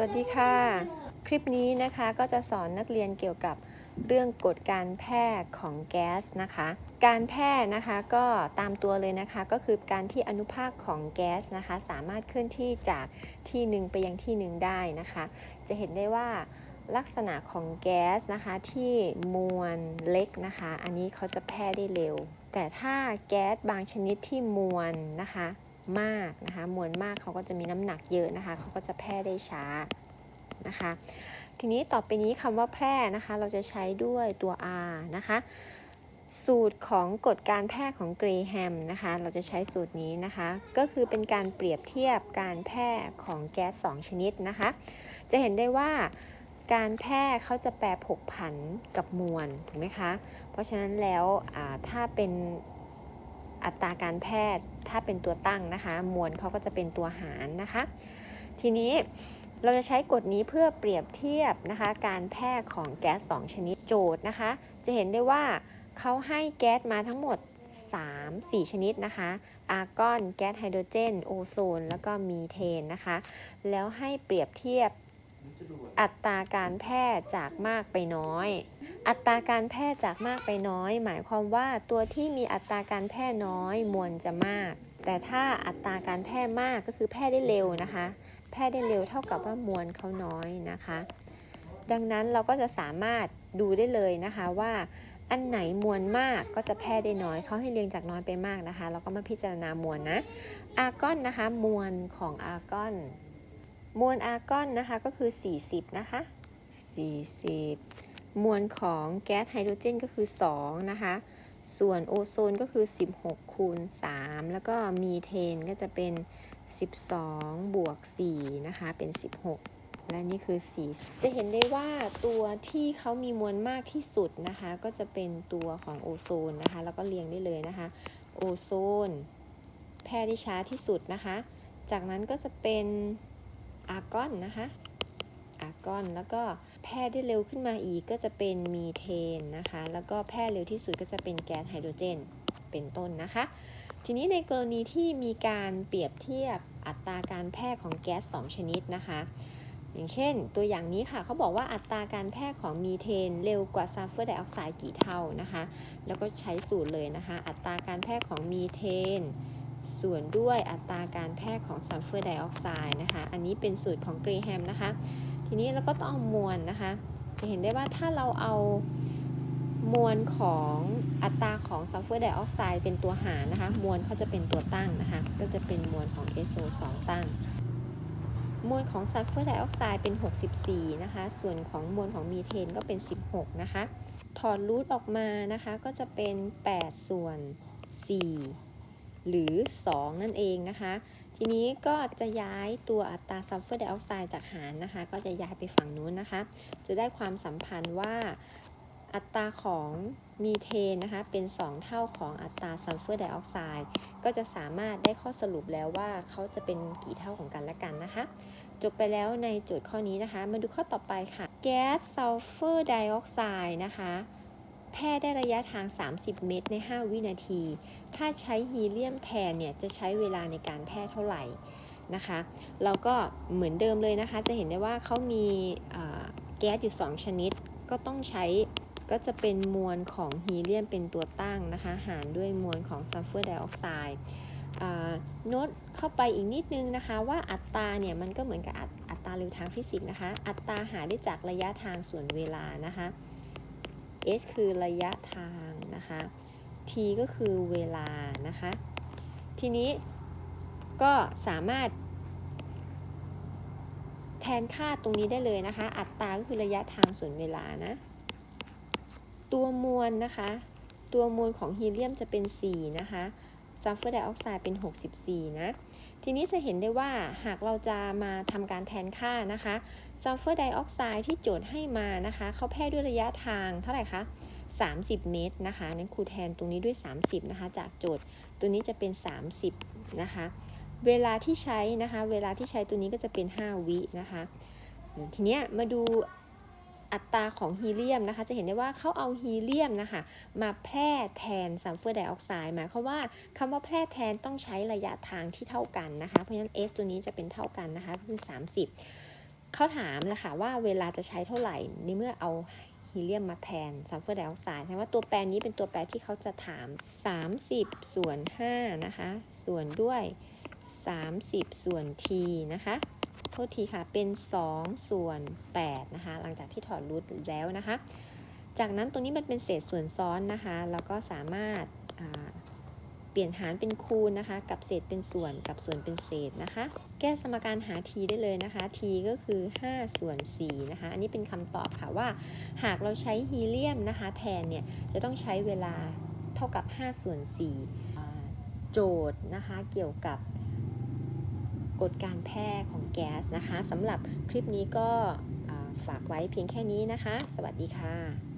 วัสดีค่ะ คลิปนี้นะคะก็จะสอนนักเรียนเกี่ยวกับเรื่องกฎการแพร่ของแก๊สนะคะ การแพร่นะคะก็ตามตัวเลยนะคะ ก็คือการที่อนุภาคของแก๊สนะคะ สามารถเคลื่อนที่จากที่หนึ่งไปยังที่หนึ่งได้นะคะ จะเห็นได้ว่าลักษณะของแก๊สนะคะที่มวลเล็กนะคะ อันนี้เขาจะแพร่ได้เร็ว แต่ถ้าแก๊สบางชนิดที่มวลนะคะ มากนะคะมวลมากเขาก็จะมีน้ำหนักเยอะนะคะเขาก็จะแพร่ได้ช้านะคะ ทีนี้ต่อไปนี้คำว่าแพร่นะคะ เราจะใช้ด้วยตัว r นะคะ สูตรของกฎการแพร่ของเกรแฮมนะคะ เราจะใช้สูตรนี้นะคะ ก็คือเป็นการเปรียบเทียบการแพร่ของแก๊ส 2 ชนิดนะคะ จะเห็นได้ว่าการแพร่เขาจะแปรผกผันกับมวลถูกไหมคะ เพราะฉะนั้นแล้วถ้าเป็น อัตราการแพทย์ถ้าเป็นตัวตั้งนะคะ มวลเขาก็จะเป็นตัวหารนะคะ ทีนี้เราจะใช้กฎนี้เพื่อเปรียบเทียบนะคะ การแพร่ของแก๊ส 2 ชนิดโจทย์นะคะ จะเห็นได้ว่าเขาให้แก๊สมาทั้งหมด 3-4 ชนิดนะคะ อาร์กอน แก๊สไฮโดรเจน โอโซน แล้วก็มีเทนนะคะ แล้วให้เปรียบเทียบอัตราการแพร่จากมากไปน้อย อัตราการแพร่จากมากไปน้อย หมายความว่าตัวที่มีอัตราการแพร่น้อยมวลจะมาก แต่ถ้าอัตราการแพร่มากก็คือแพร่ได้เร็วนะคะ แพร่ได้เร็วเท่ากับว่ามวลเขาน้อยนะคะ ดังนั้นเราก็จะสามารถดูได้เลยนะคะว่าอันไหนมวลมากก็จะแพร่ได้น้อยเขาให้เรียงจากน้อยไปมากนะคะ เราก็มาพิจารณามวลนะอาร์กอนนะคะ มวลของอาร์กอนมวลอาร์กอนนะคะก็คือ 40 นะคะ 40 มวลของแก๊สไฮโดรเจนก็คือ 2 นะคะ ส่วนโอโซนก็คือ 16 คูณ 3 แล้วก็มีเทนก็จะเป็น 12 บวก 4 นะคะ เป็น 16 และนี่คือ 4 จะเห็นได้ว่าตัวที่เขามีมวลมากที่สุดนะคะ ก็จะเป็นตัวของโอโซนนะคะ แล้วก็เรียงได้เลยนะคะ โอโซน แพร่ได้ช้าที่สุดนะคะ จากนั้นก็จะเป็นอาร์กอนนะคะ อาร์กอนแล้วก็ แพร่ได้เร็วขึ้นมาอีกก็จะเป็นมีเทนนะคะ แล้วก็แพร่เร็วที่สุดก็จะเป็นแก๊สไฮโดรเจน เป็นต้นนะคะ ทีนี้ในกรณีที่มีการเปรียบเทียบอัตราการแพร่ของแก๊ส 2 ชนิดนะคะ อย่างเช่น ตัวอย่างนี้ค่ะเขาบอกว่าอัตราการแพร่ของมีเทนเร็วกว่าซัลเฟอร์ไดออกไซด์กี่เท่านะคะ แล้วก็ใช้สูตรเลยนะคะ อัตราการแพร่ของมีเทนส่วนด้วยอัตราการแพร่ของซัลเฟอร์ไดออกไซด์นะคะ อันนี้เป็นสูตรของเกรแฮมนะคะ ทีนี้เราก็ต้องเอามวลนะคะ จะเห็นได้ว่าถ้าเราเอามวลของอัตราของซัลเฟอร์ไดออกไซด์เป็นตัวหารนะคะ มวลเขาจะเป็นตัวตั้งนะคะ ก็จะเป็นมวลของ SO2 ตั้ง มวลของซัลเฟอร์ไดออกไซด์เป็น 64 นะคะ ส่วนของมวลของมีเทนก็เป็น 16 นะคะ ถอดรูทออกมานะคะ ก็จะเป็น 8 ส่วน 4 หรือ 2 นั่นเองนะคะ ทีนี้ก็จะย้ายตัวอัตราซัลเฟอร์ไดออกไซด์จากหารนะคะ ก็จะย้ายไปฝั่งนู้นนะคะ จะได้ความสัมพันธ์ว่าอัตราของมีเทนนะคะ เป็น 2 เท่าของอัตราซัลเฟอร์ไดออกไซด์ก็จะสามารถได้ข้อสรุปแล้วว่าเขาจะเป็นกี่เท่าของกันและกันนะคะ จบไปแล้วในโจทย์ข้อนี้นะคะ มาดูข้อต่อไปค่ะ แก๊สซัลเฟอร์ไดออกไซด์นะคะ แพร่ได้ระยะทาง 30 เมตรใน 5 วินาที ถ้าใช้ฮีเลียมแทนเนี่ยจะใช้เวลาในการแพร่เท่าไหร่นะคะเราก็เหมือนเดิมเลยนะคะ จะเห็นได้ว่าเขามีแก๊สอยู่ 2 ชนิด ก็ต้องใช้ก็จะเป็นมวลของฮีเลียมเป็นตัวตั้งนะคะ หารด้วยมวลของซัลเฟอร์ไดออกไซด์โน้ตเข้าไปอีกนิดนึงนะคะว่าอัตราเนี่ยมันก็เหมือนกับอัตราเร็วทางฟิสิกส์นะคะ อัตราหาได้จากระยะทางส่วนเวลานะคะ s คือระยะทางนะคะ t ก็คือเวลานะคะ ทีนี้ก็สามารถ แทนค่าตรงนี้ได้เลยนะคะ อัตราก็คือระยะทางส่วนเวลานะ ตัวมวลนะคะ ตัวมวลของฮีเลียมจะเป็น 4 นะคะ ซัลเฟอร์ไดออกไซด์เป็น 64 นะ ทีนี้จะเห็นได้ว่าหากเราจะมาทำการแทนค่านะคะซัลเฟอร์ไดออกไซด์ที่โจทย์ให้มานะคะเขาแพร่ด้วยระยะทางเท่าไหร่คะ 30 เมตรนะคะนั้นครูแทนตรงนี้ด้วย 30 นะคะ จากโจทย์ตัวนี้จะเป็น 30 นะคะ เวลาที่ใช้นะคะ เวลาที่ใช้ตัวนี้ก็จะเป็น 5 วินะคะ ทีเนี้ยมาดู อัตราของฮีเลียมนะคะ จะเห็นได้ว่าเขาเอาฮีเลียมนะคะมาแพร่แทนซัลเฟอร์ไดออกไซด์หมายความว่าคำว่าแพร่แทนต้องใช้ระยะทางที่เท่ากันนะคะ เพราะฉะนั้น S ตัวนี้จะเป็นเท่ากันนะคะคือ30 เขาถามแหละค่ะว่าเวลาจะใช้เท่าไหร่ในเมื่อเอาฮีเลียมมาแทนซัลเฟอร์ไดออกไซด์แสดงว่าตัวแปรนี้เป็นตัวแปรที่เขาจะถาม 30 ส่วน5นะคะ ส่วนด้วย 30 ส่วน t นะคะ ษทีค่ะ เป็น 2 ส่วน 8 นะคะ หลังจากที่ถอดรูทแล้วนะคะ จากนั้นตรงนี้มันเป็นเศษส่วนซ้อนนะคะ แล้วก็สามารถาเปลี่ยนหารเป็นคูณนะคะ กับเศษเป็นส่วนกับส่วนเป็นเศษนะคะ แก้สมการหา t ได้เลยนะคะ t ก็คือ 5 ส่วน4นะคะ อันนี้เป็นคำตอบค่ะว่า หากเราใช้ฮีเลียมนะคะ แทนเนี่ยจะต้องใช้เวลาเท่ากับ 5 ส่วน4อ่โจทย์นะคะ เกี่ยวกับ กฎการแพร่ของแก๊สนะคะสำหรับคลิปนี้ก็ฝากไว้เพียงแค่นี้นะคะ สวัสดีค่ะ